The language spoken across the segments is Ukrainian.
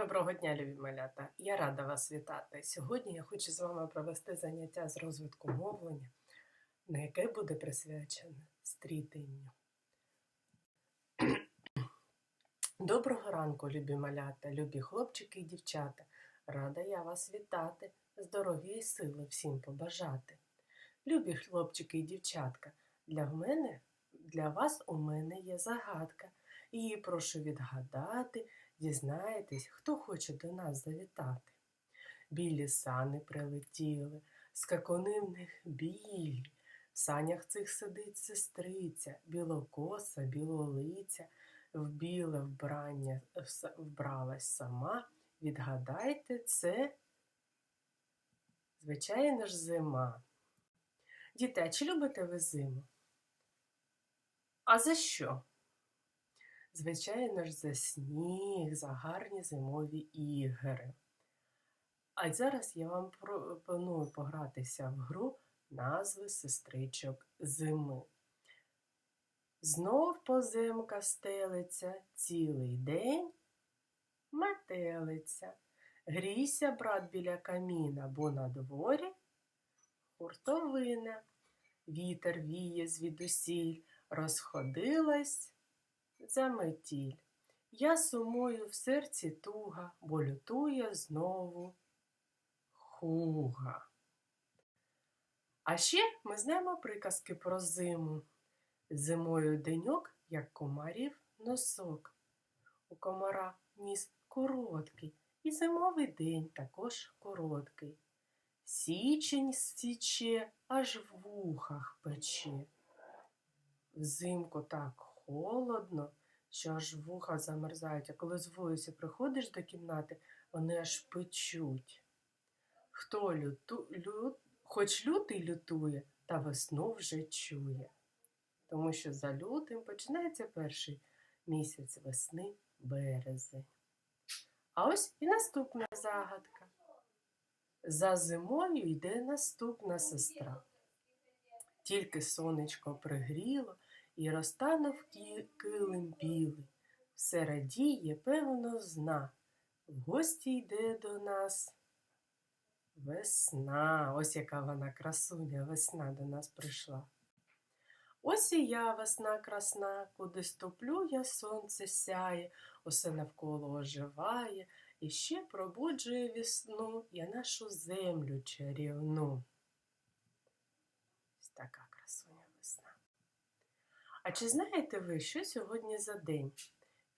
Доброго дня, любі малята! Я рада вас вітати. Сьогодні я хочу з вами провести заняття з розвитку мовлення, на яке буде присвячене стрітенню. Доброго ранку, любі малята, любі хлопчики і дівчата. Рада я вас вітати, здоров'я і сили всім побажати. Любі хлопчики і дівчатка, для мене, для вас у мене є загадка. Її прошу відгадати, дізнаєтесь, хто хоче до нас завітати. Білі сани прилетіли, скакуни в них білі. В санях цих сидить сестриця, білокоса, білолиця, в біле вбрання вбралась сама. Відгадайте, це, звичайно ж, зима. Діти, а чи любите ви зиму? А за що? Звичайно ж, за сніг, за гарні зимові ігри. А зараз я вам пропоную погратися в гру назви сестричок зими. Знов позимка стелиться цілий день метелиця. Грійся, брат, біля каміна, бо на дворі хуртовина. Вітер віє звідусіль, розходилась заметіль. Я сумую в серці туга, бо лютує знову хуга. А ще ми знаємо приказки про зиму. Зимою деньок, як комарів носок. У комара ніс короткий, і зимовий день також короткий. Січень січе, аж в вухах пече. Взимку так холодно, що аж вуха замерзають, а коли з вулиці приходиш до кімнати, вони аж печуть. Хто люту, лю, хоч лютий лютує, та весну вже чує. Тому що за лютим починається перший місяць весни березень. А ось і наступна загадка. За зимою йде наступна сестра. Тільки сонечко пригріло і розтанув кі- килим білий. Все радіє, певно, зна. В гості йде до нас весна. Ось яка вона красуня, весна до нас прийшла. Ось і я весна красна, куди ступлю я сонце сяє, усе навколо оживає, і ще пробуджує весну я нашу землю чарівну. Така. А чи знаєте ви, що сьогодні за день?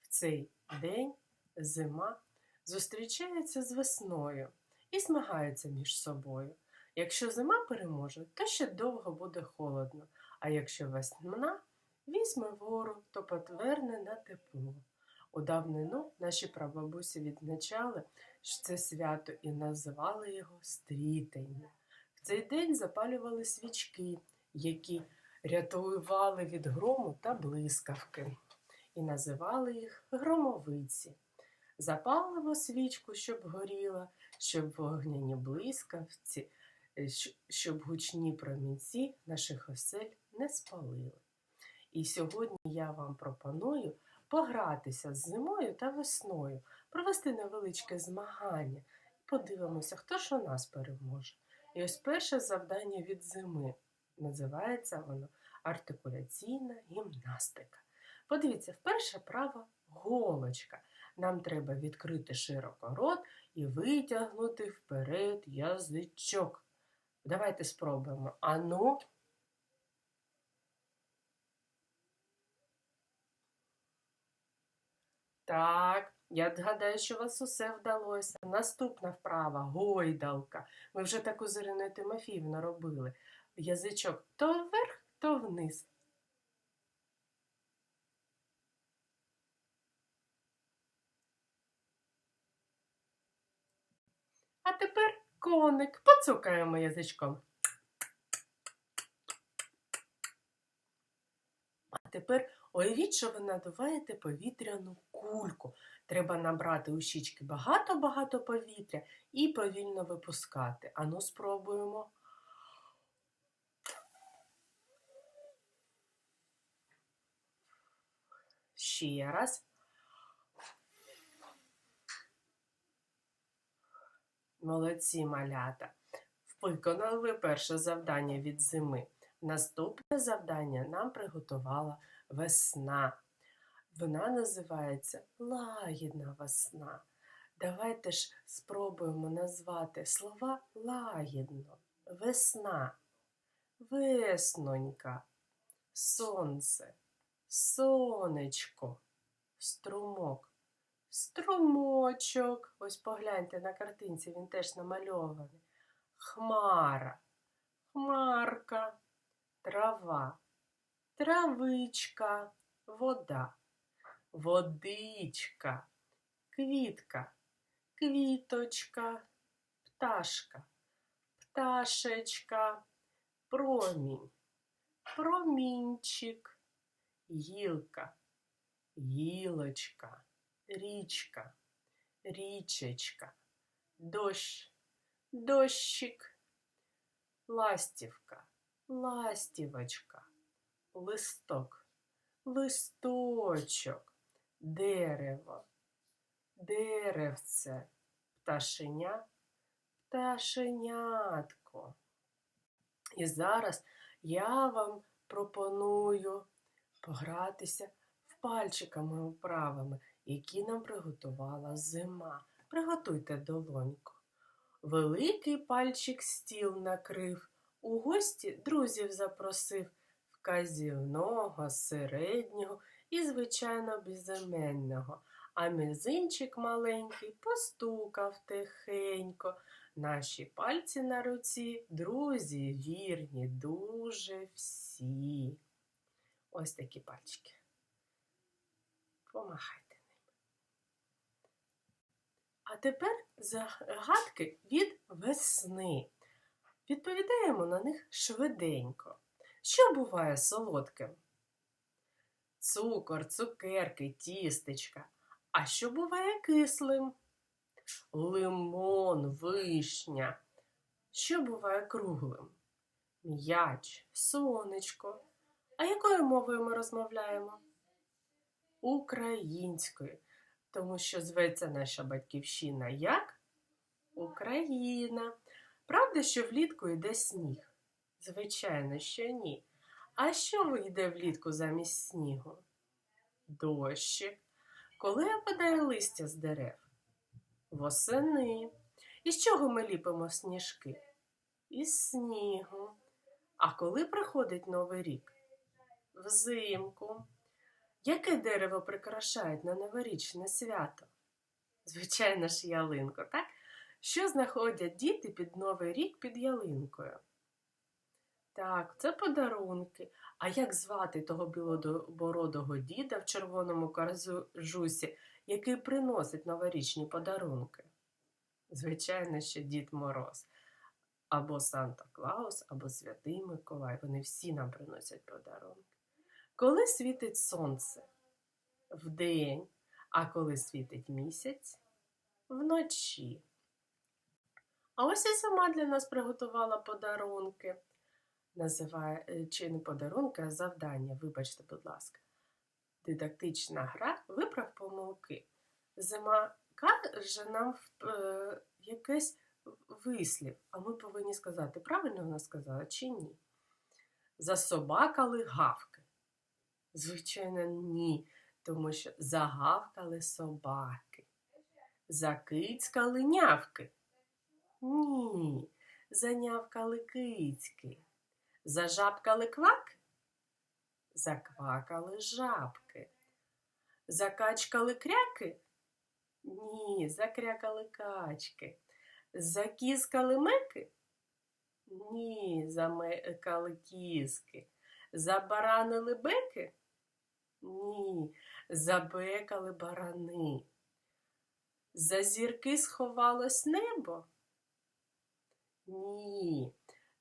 В цей день зима зустрічається з весною і змагаються між собою. Якщо зима переможе, то ще довго буде холодно, а якщо весна візьме вору, то потверне на тепло. У давнину наші прабабусі відзначали що це свято і називали його стрітення. В цей день запалювали свічки, які рятували від грому та блискавки, і називали їх громовиці. Запалимо свічку, щоб горіла, щоб вогняні блискавці, е, щоб гучні промінці наших осель не спалили. І сьогодні я вам пропоную погратися з зимою та весною, провести невеличке змагання. Подивимося, хто ж у нас переможе. І ось перше завдання від зими. Називається воно артикуляційна гімнастика. Подивіться, вперше права голочка. Нам треба відкрити широко рот і витягнути вперед язичок. Давайте спробуємо. Ану. Так, я гадаю, що у вас усе вдалося. Наступна вправа гойдалка. Ми вже таку з Іриною Тимофіївною робили. Язичок то вверх, то вниз. А тепер коник. Поцукаємо язичком. А тепер уявіть, що ви надуваєте повітряну кульку. Треба набрати у щічки багато-багато повітря і повільно випускати. Ану, спробуємо. Ще раз. Молодці малята. Виконали перше завдання від зими. Наступне завдання нам приготувала весна. Вона називається лагідна весна. Давайте ж спробуємо назвати слова лагідно. Весна, веснонька, сонце, сонечко, струмок, струмочок. Ось погляньте на картинці, він теж намальований. Хмара, хмарка, трава, травичка, вода, водичка, квітка, квіточка, пташка, пташечка, промінь, промінчик, гілка, гілочка, річка, річечка, дощ, дощик, ластівка, ластівочка, листок, листочок, дерево, деревце, пташеня, пташенятко. І зараз я вам пропоную погратися в пальчиками вправами, які нам приготувала зима. Приготуйте долоньку. Великий пальчик стіл накрив, у гості друзів запросив вказівного, середнього і, звичайно, безіменного. А мізинчик маленький постукав тихенько. Наші пальці на руці, друзі, вірні, дуже всі. Ось такі пальчики. Помахайте ним. А тепер загадки від весни. Відповідаємо на них швиденько. Що буває солодким? Цукор, цукерки, тістечка. А що буває кислим? Лимон, вишня. Що буває круглим? М'яч, сонечко. А якою мовою ми розмовляємо? Українською. Тому що зветься наша батьківщина як Україна. Правда, що влітку йде сніг? Звичайно, що ні. А що йде влітку замість снігу? Дощик. Коли опадає листя з дерев? Восени. Із чого ми ліпимо сніжки? Із снігу. А коли приходить Новий рік? Взимку. Яке дерево прикрашають на новорічне свято? Звичайно ж, ялинку, так? Що знаходять діти під Новий рік під ялинкою? Так, це подарунки. А як звати того білобородого діда в червоному каржусі, який приносить новорічні подарунки? Звичайно, що Дід Мороз. Або Санта Клаус, або Святий Миколай. Вони всі нам приносять подарунки. Коли світить сонце? Вдень. А коли світить місяць? Вночі. А ось і сама для нас приготувала подарунки. Називає е, чи не подарунки, а завдання, вибачте, будь ласка. Дидактична гра виправ помилки. Зима каже нам е, якийсь вислів, а ми повинні сказати, правильно вона сказала чи ні. Засобакали гавки. Звичайно, ні, тому що загавкали собаки. Закицькали нявки. Ні, занявкали кицьки. Зажабкали квак? Заквакали жабки. Закачкали кряки? Ні, закрякали качки. Закіскали меки? Ні, замекали кіски. Забаранили беки? Ні, забекали барани. За зірки сховалось небо? Ні,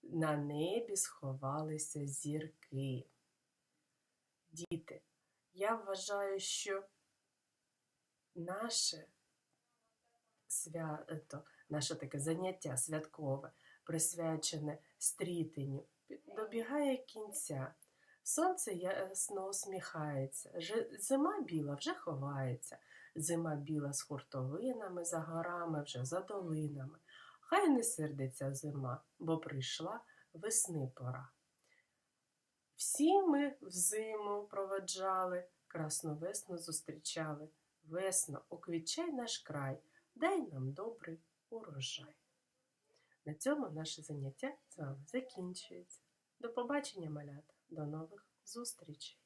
на небі сховалися зірки. Діти, я вважаю, що наше свято, наше таке заняття святкове, присвячене стрітенню, добігає кінця. Сонце ясно усміхається, зима біла вже ховається, зима біла з хуртовинами за горами, вже за долинами. Хай не сердиться зима, бо прийшла весни пора. Всі ми взиму проводжали, красну весну зустрічали. Весно, оквітчай наш край, дай нам добрий урожай. На цьому наше заняття з вами закінчується. До побачення, малята, до нових зустрічей!